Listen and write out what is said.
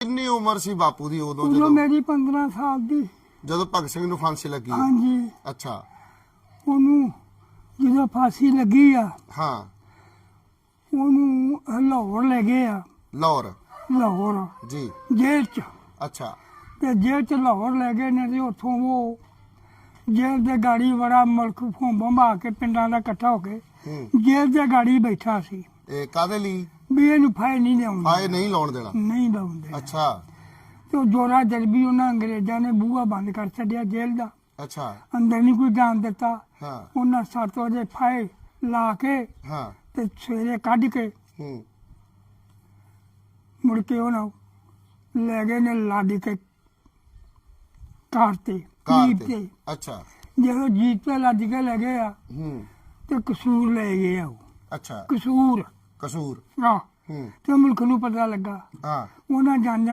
ਕਿੰਨੀ ਉਮਰ ਸੀ ਬਾਪੂ ਦੀ ਉਦੋਂ ਉਦੋਂ ਜਦੋਂ? ਮੇਰੀ 15 ਸਾਲ ਦੀ। ਜਦੋਂ ਭਗਤ ਸਿੰਘ ਨੂੰ ਫਾਂਸੀ ਲੱਗੀ? ਹਾਂਜੀ। ਅੱਛਾ। ਉਹਨੂੰ ਜਦੋਂ ਫਾਂਸੀ ਲੱਗੀ ਆ ਹਾਂ। ਉਹਨੂੰ ਲਾਹੌਰ ਲੈ ਗਏ ਆ। ਲਾਹੌਰ? ਲਾਹੌਰ। ਜੀ। ਜੇਲ੍ਹ ਚ। ਅੱਛਾ। ਤੇ ਜੇਲ੍ਹ ਚ ਲਾਹੌਰ ਲੈ ਗਏ ਨੇ ਤੇ ਉੱਥੋਂ ਉਹ ਜੇਲ੍ਹ ਦੇ ਗਾੜੀ ਬੜਾ ਮੁਲਕ ਭੰਬਾ ਕੇ ਪਿੰਡਾਂ ਦਾ ਇਕੱਠਾ ਹੋ ਕੇ ਹੂੰ। ਜੇਲ੍ਹ ਦੇ ਗਾੜੀ ਬੈਠਾ ਸੀ। ਇਹ ਕਾਦੇ ਲਈ? ਵੀ ਇਹਨੂੰ ਫਾਇ ਨਹੀਂ ਲਿਆਉਂਦੇ ਫਾਇ ਨਹੀਂ ਲਾਉਣ ਦੇਣਾ? ਨਹੀਂ ਲਾਉਂਦੇ ਅੱਛਾ। ਤੇ ਉਹ ਜੋਰਾ ਜਲਬੀ ਉਹਨਾਂ ਅੰਗਰੇਜ਼ਾਂ ਨੇ ਬੂਹਾ ਬੰਦ ਕਰ ਛੱਡਿਆ ਜੇਲ੍ਹ ਦਾ। ਅੱਛਾ। ਅੰਦਰ ਨਹੀਂ ਕੋਈ ਜਾਣ ਦਿੱਤਾ। ਹਾਂ। ਉਹਨਾਂ ਸੱਤ ਵਜੇ ਫਾਇ ਲਾ ਕੇ ਹਾਂ। ਤੇ ਸਵੇਰੇ ਕੱਢ ਕੇ ਹੂੰ। ਮੁੜ ਕੇ ਉਹਨਾਂ ਲੈ ਗਏ ਨੇ ਲਾਡੀ ਕੇ ਕਾਰ ਤੇ ਜੀਪ ਤੇ। ਅੱਛਾ। ਜਦੋਂ ਜੀਪ ਤੇ ਲੱਦ ਕੇ ਲੈ ਗਏ ਆ ਹੂੰ। ਤੇ ਕਸੂਰ ਲੈ ਗਏ ਆ ਉਹ। ਅੱਛਾ। ਕਸੂਰ। ਕਸੂਰ। ਹੂੰ। ਤੇ ਮੁਲਕ ਨੂੰ ਪਤਾ ਲੱਗਾ। ਹਾਂ। ਉਹਨਾਂ ਜਾਣਿਆ